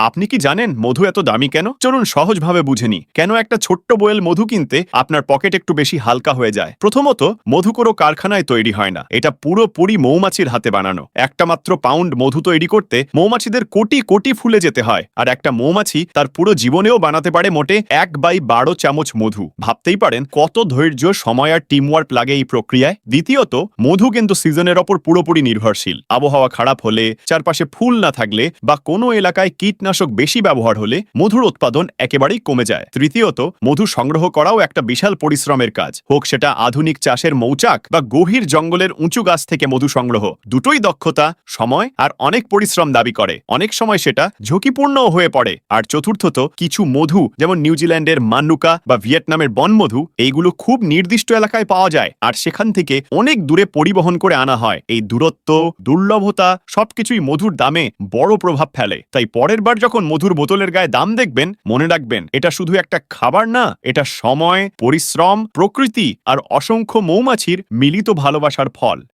আপনি কি জানেন মধু এত দামি কেন? চলুন সহজভাবে বুঝেনি কেন একটা ছোট্ট বয়েল মধু কিনতে আপনার পকেট একটু বেশি হালকা হয়ে যায়? প্রথমত মধু কোনো কারখানায় তৈরি হয় না। এটা পুরোপুরি মৌমাছির হাতে বানানো। একটা মাত্র পাউন্ড মধু তৈরি করতে মৌমাছিদের কোটি কোটি ফুলে যেতে হয়। আর একটা মৌমাছি তার পুরো জীবনেও বানাতে পারে মোটে এক বাই বারো চামচ মধু। ভাবতেই পারেন কত ধৈর্য, সময় আর টিমওয়ার্ক লাগে এই প্রক্রিয়ায়। দ্বিতীয়ত, মধু কিন্তু সিজনের ওপর পুরোপুরি নির্ভরশীল। আবহাওয়া খারাপ হলে, চারপাশে ফুল না থাকলে বা কোনো এলাকায় কীটনাশক বেশি ব্যবহার হলে মধুর উৎপাদন একেবারেই কমে যায়। তৃতীয়ত, মধু সংগ্রহ করাও একটা বিশাল পরিশ্রমের কাজ। হোক সেটা আধুনিক চাষের মৌচাক বা গভীর জঙ্গলের উঁচু গাছ থেকে মধু সংগ্রহ। দুটোই দক্ষতা, সময় আর অনেক পরিশ্রম দাবি করে। অনেক সময় সেটা ঝুঁকিপূর্ণও হয়ে পড়ে। আর চতুর্থত, কিছু মধু, যেমন নিউজিল্যান্ডের মান্নুকা বা ভিয়েতনামের বনমধু, এইগুলো খুব নির্দিষ্ট এলাকায় পাওয়া যায়। আর সেখান থেকে অনেক দূরে পরিবহন করে আনা হয়। এই দূরত্ব, দুর্লভতা সবকিছুই মধুর দামে বড় প্রভাব ফেলে। তাই পরের বার যখন মধুর বোতলের গায়ে দাম দেখবেন, মনে রাখবেন, এটা শুধু একটা খাবার না, এটা সময়, পরিশ্রম, প্রকৃতি আর অসংখ্য মৌমাছির মিলিত ভালোবাসার ফল।